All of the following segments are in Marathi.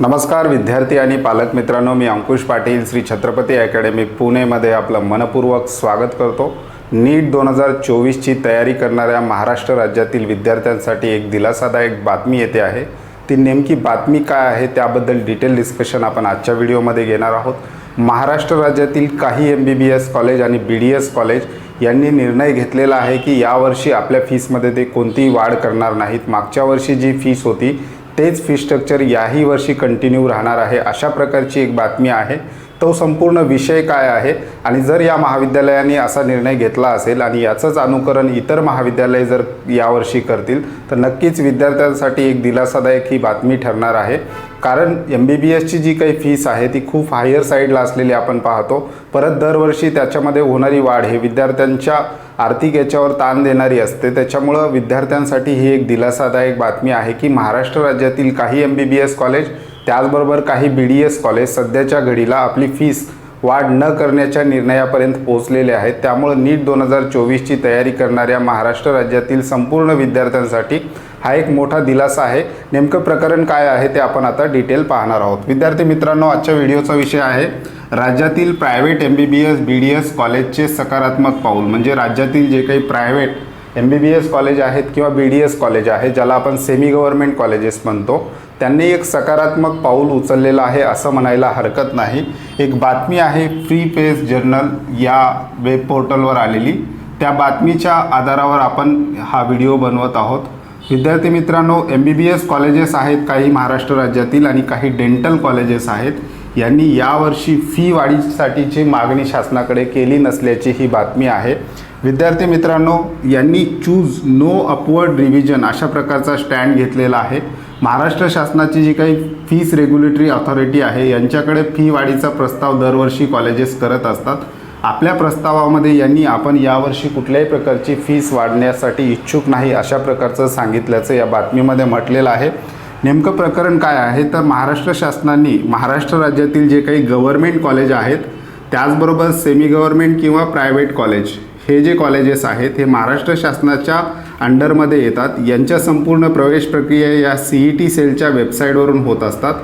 नमस्कार विद्यार्थी आणि पालक मित्रांनो मी अंकुश पाटील श्री छत्रपती अकॅडमी पुणेमध्ये आपलं मनपूर्वक स्वागत करतो. नीट दोन हजार चोवीसची तयारी करणाऱ्या महाराष्ट्र राज्यातील विद्यार्थ्यांसाठी एक दिलासादायक बातमी येते आहे. ती नेमकी बातमी काय आहे त्याबद्दल डिटेल डिस्कशन आपण आजच्या व्हिडिओमध्ये घेणार आहोत. महाराष्ट्र राज्यातील काही M B B S college आणि बी डी एस कॉलेज यांनी निर्णय घेतलेला आहे की यावर्षी आपल्या फीसमध्ये ते कोणतीही वाढ करणार नाहीत. मागच्या वर्षी जी फीस होती तेच फी स्ट्रक्चर याही वर्षी कंटिन्यू राहणार आहे. अशा प्रकारची एक बातमी आहे. तो संपूर्ण विषय काय आहे? आणि जर या महाविद्यालयाने असा निर्णय घेतला असेल आणि याचंच अनुकरण इतर महाविद्यालय जर यावर्षी करतील तर नक्कीच विद्यार्थ्यांसाठी एक दिलासादायक ही बातमी ठरणार आहे. कारण एम बी बी एसची जी काही फीस आहे ती खूप हायर साईडला असलेली आपण पाहतो. परत दरवर्षी त्याच्यामध्ये होणारी वाढ हे विद्यार्थ्यांच्या आर्थिक याच्यावर ताण देणारी असते. त्याच्यामुळं विद्यार्थ्यांसाठी ही एक दिलासादायक बातमी आहे की महाराष्ट्र राज्यातील काही M B B S college त्याचबरोबर काही बी डी एस कॉलेज सध्याच्या घडीला आपली फीस वाढ न करण्याच्या निर्णयापर्यंत पोहोचलेले आहेत. त्यामुळे नीट दोन हजार चोवीसची तयारी करणाऱ्या महाराष्ट्र राज्यातील संपूर्ण विद्यार्थ्यांसाठी हा एक मोठा दिलासा आहे. नेमकं प्रकरण काय आहे ते आपण आता डिटेल पाहणार आहोत. विद्यार्थी मित्रांनो आजच्या व्हिडिओचा विषय आहे राज्यातील private M B B S B D S कॉलेजचे सकारात्मक पाऊल. म्हणजे राज्यातील जे काही private M B B S college आहेत किंवा बी डी एस कॉलेज आहे ज्याला आपण सेमी गव्हर्नमेंट कॉलेजेस म्हणतो. त्यांनी एक सकारात्मक पाऊल उचललेलं आहे असं म्हणायला हरकत नाही. एक बातमी आहे फ्री पेस जर्नल या वेब पोर्टलवर आलेली. त्या बातमीच्या आधारावर आपण हा व्हिडिओ बनवत आहोत. विद्यार्थी मित्रांनो M B B S colleges आहेत काही महाराष्ट्र राज्यातील आणि काही डेंटल कॉलेजेस आहेत. यांनी यावर्षी फी वाढीसाठीची मागणी शासनाकडे केली नसल्याची ही बातमी आहे. विद्यार्थी मित्रांनो यांनी चूज नो अपवर्ड रिव्हिजन अशा प्रकारचा स्टँड घेतलेला आहे. महाराष्ट्र शासनाची जी काही फीस रेग्युलेटरी ऑथॉरिटी आहे यांच्याकडे फी वाढीचा प्रस्ताव दरवर्षी कॉलेजेस करत असतात. आपल्या प्रस्तावामध्ये यांनी आपण यावर्षी कुठल्याही प्रकारची फीस वाढण्यासाठी इच्छुक नाही अशा प्रकारचं सांगितल्याचं या बातमीमध्ये म्हटलेलं आहे. नेमकं प्रकरण काय आहे? तर महाराष्ट्र शासनाने महाराष्ट्र राज्यातील जे काही गव्हर्मेंट कॉलेज आहेत त्याचबरोबर सेमी गव्हर्मेंट किंवा प्रायव्हेट कॉलेज हे जे कॉलेजेस आहेत हे महाराष्ट्र शासनाच्या अंडरमध्ये येतात. यांच्या संपूर्ण प्रवेश प्रक्रिया या सी ई टी सेलच्या वेबसाईटवरून होत असतात.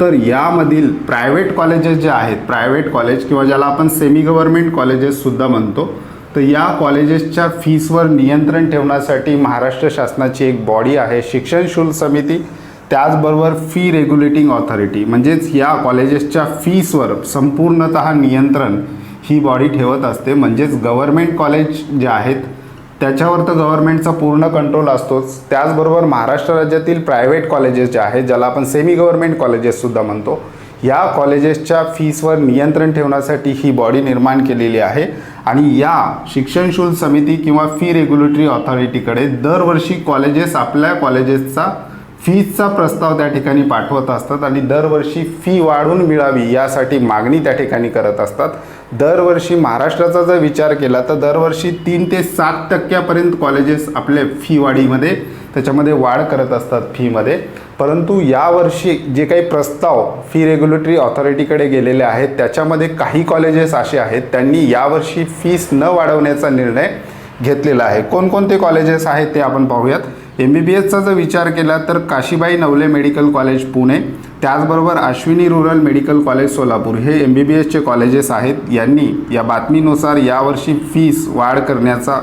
तर यामधील प्रायव्हेट कॉलेजेस जे आहेत प्रायव्हेट कॉलेज किंवा ज्याला आपण सेमी गव्हर्मेंट कॉलेजेससुद्धा म्हणतो तर या कॉलेजेसच्या फीसवर नियंत्रण ठेवण्यासाठी महाराष्ट्र शासनाची एक बॉडी आहे शिक्षण शुल्क समिती. त्याचबरोबर फी रेग्युलेटिंग ऑथॉरिटी म्हणजेच या कॉलेजेसच्या फीसवर संपूर्णत नियंत्रण ही बॉडी ठेवत असते. म्हणजेच गव्हर्मेंट कॉलेज जे आहेत त्याच्यावर तर गव्हर्नमेंटचा पूर्ण कंट्रोल असतोच. त्याचबरोबर महाराष्ट्र राज्यातील प्रायव्हेट कॉलेजेस जे आहेत ज्याला आपण सेमी गव्हर्नमेंट कॉलेजेससुद्धा म्हणतो या कॉलेजेसच्या फीसवर नियंत्रण ठेवण्यासाठी ही बॉडी निर्माण केलेली आहे. आणि या शिक्षण शुल्क समिती किंवा फी रेग्युलेटरी ऑथॉरिटीकडे दरवर्षी कॉलेजेस आपल्या कॉलेजेसचा फीजचा प्रस्ताव त्या ठिकाणी पाठवत असतात आणि दरवर्षी फी वाढून मिळावी यासाठी मागणी त्या ठिकाणी करत असतात. दरवर्षी महाराष्ट्राचा जर विचार केला तर दरवर्षी तीन ते सात टक्क्यापर्यंत कॉलेजेस आपले फी वाढीमध्ये त्याच्यामध्ये वाढ करत असतात फीमध्ये परंतु यावर्षी जे काही प्रस्ताव फी रेग्युलेटरी ऑथॉरिटीकडे गेलेले आहेत त्याच्यामध्ये काही कॉलेजेस असे आहेत त्यांनी यावर्षी फीस न वाढवण्याचा निर्णय घेतलेला आहे. कोणकोणते कॉलेजेस आहेत ते आपण पाहूयात. एम बी बी एसचा जर विचार केला तर काशीबाई नवले मेडिकल कॉलेज पुणे त्याचबरोबर Ashwini rural medical college Solapur हे एम बी बी एसचे कॉलेजेस आहेत. यांनी या बातमीनुसार यावर्षी फीस वाढ करण्याचा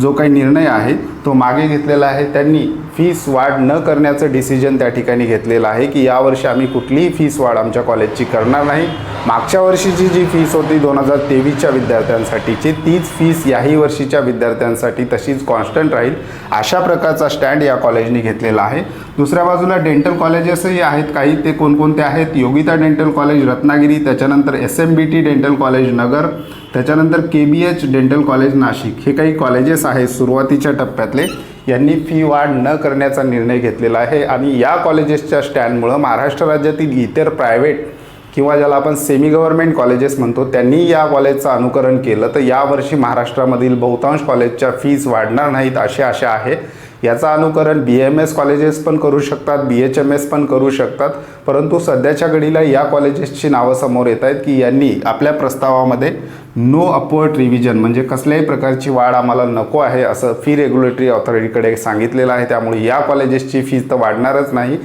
जो काही निर्णय आहे तो मागे घेतलेला आहे. त्यांनी फीस वाढ न करण्याचं डिसिजन त्या ठिकाणी घेतलेलं आहे की यावर्षी आम्ही कुठलीही फीस वाढ आमच्या कॉलेजची करणार नाही. मागच्या वर्षीची जी फीस होती दोन हजार तेवीसच्या विद्यार्थ्यांसाठीची तीच फीस याही वर्षीच्या विद्यार्थ्यांसाठी तशीच कॉन्स्टंट राहील. अशा प्रकारचा स्टँड या कॉलेजने घेतलेला आहे. दुसऱ्या बाजूला डेंटल कॉलेजेसही आहेत. काही ते कोणकोणते आहेत? योगिता डेंटल कॉलेज रत्नागिरी त्याच्यानंतर S M B T dental college Nagar त्याच्यानंतर K B H dental college Nashik. हे काही कॉलेजेस आहेत सुरुवातीच्या टप्प्यात. टप्प्यातले यांनी फी वाढ न करण्याचा निर्णय घेतलेला आहे आणि या कॉलेजेसच्या स्टँडमुळं महाराष्ट्र राज्यातील इतर प्रायव्हेट किंवा ज्याला आपण सेमी गव्हर्नमेंट कॉलेजेस म्हणतो त्यांनी या कॉलेजचं अनुकरण केलं. तर यावर्षी महाराष्ट्रामधील बहुतांश कॉलेजच्या फीज वाढणार नाहीत अशी आशा आहे. याचं अनुकरण बी एम एस कॉलेजेस पण करू शकतात बी एच एम एस पण करू शकतात. परंतु सध्याच्या घडीला या कॉलेजेसची नावं समोर येत आहेत की यांनी आपल्या प्रस्तावामध्ये नो अपवर्ड रिव्हिजन म्हणजे कसल्याही प्रकारची वाढ आम्हाला नको आहे असं फी रेग्युलेटरी ऑथॉरिटीकडे सांगितलेलं आहे. त्यामुळे या कॉलेजेसची फीज तर वाढणारच नाही.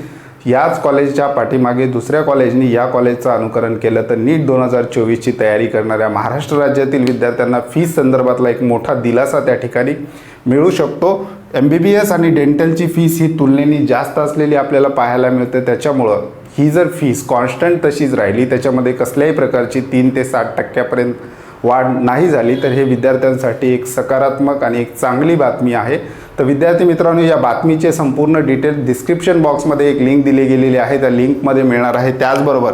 याच कॉलेजच्या पाठीमागे दुसऱ्या कॉलेजनी या कॉलेजचं अनुकरण केलं तर नीट दोन हजार चोवीसची तयारी करणाऱ्या महाराष्ट्र राज्यातील विद्यार्थ्यांना फीस संदर्भातला एक मोठा दिलासा त्या ठिकाणी मिळू शकतो. एम बी बी एस आणि डेंटलची फीस ही तुलनेने जास्त असलेली आपल्याला पाहायला मिळते. त्याच्यामुळं ही जर फीस कॉन्स्टंट तशीच राहिली त्याच्यामध्ये कसल्याही प्रकारची तीन ते साठ टक्क्यापर्यंत वाढ नाही झाली तर हे विद्यार्थ्यांसाठी एक सकारात्मक आणि एक चांगली बातमी आहे. तर विद्यार्थी मित्रांनो या बातमीचे संपूर्ण डिटेल डिस्क्रिप्शन बॉक्समध्ये एक लिंक दिली गेलेली आहे. त्या लिंकमध्ये मिळणार आहे. त्याचबरोबर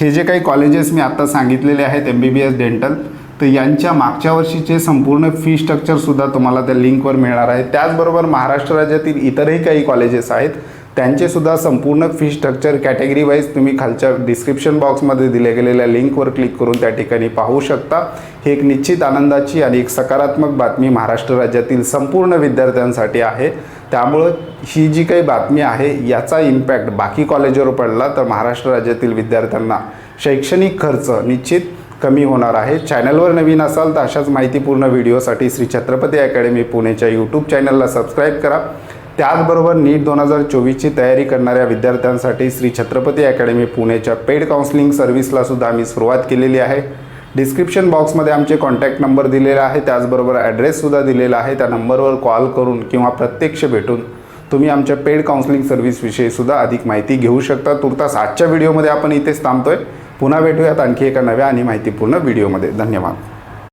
हे जे काही कॉलेजेस मी आत्ता सांगितलेले आहेत M B B S dental तर यांच्या मागच्या वर्षीचे संपूर्ण फी स्ट्रक्चरसुद्धा तुम्हाला त्या लिंकवर मिळणार आहे. त्याचबरोबर महाराष्ट्र राज्यातील इतरही काही कॉलेजेस आहेत त्यांचेसुद्धा संपूर्ण फी स्ट्रक्चर कॅटेगरी वाईज तुम्ही खालच्या डिस्क्रिप्शन बॉक्समध्ये दिल्या गेलेल्या लिंकवर क्लिक करून त्या ठिकाणी पाहू शकता. ही एक निश्चित आनंदाची आणि एक सकारात्मक बातमी महाराष्ट्र राज्यातील संपूर्ण विद्यार्थ्यांसाठी आहे. त्यामुळं ही जी काही बातमी आहे याचा इम्पॅक्ट बाकी कॉलेजवर पडला तर महाराष्ट्र राज्यातील विद्यार्थ्यांना शैक्षणिक खर्च निश्चित कमी होणार आहे. चॅनलवर नवीन असाल तर अशाच माहितीपूर्ण व्हिडिओसाठी श्री छत्रपती अकॅडमी पुणेच्या यूट्यूब चॅनलला सबस्क्राईब करा. त्याचबरोबर नीट दोन हजार चोवीसची तयारी करणाऱ्या विद्यार्थ्यांसाठी श्री छत्रपती अकॅडमी पुणेच्या पेड काउन्सिलिंग सर्व्हिसला सुद्धा आम्ही सुरुवात केलेली आहे. डिस्क्रिप्शन बॉक्समध्ये आमचे कॉन्टॅक्ट नंबर दिलेला आहे. त्याचबरोबर ॲड्रेससुद्धा दिलेला आहे. त्या नंबरवर कॉल करून किंवा प्रत्यक्ष भेटून तुम्ही आमच्या पेड काउन्सिलिंग सर्व्हिसविषयीसुद्धा अधिक माहिती घेऊ शकता. तुर्तास आजच्या व्हिडिओमध्ये आपण इथेच थांबतो आहे पुन्हा भेटूयात आणखी एका नव्या आणि माहितीपूर्ण व्हिडिओमध्ये. धन्यवाद.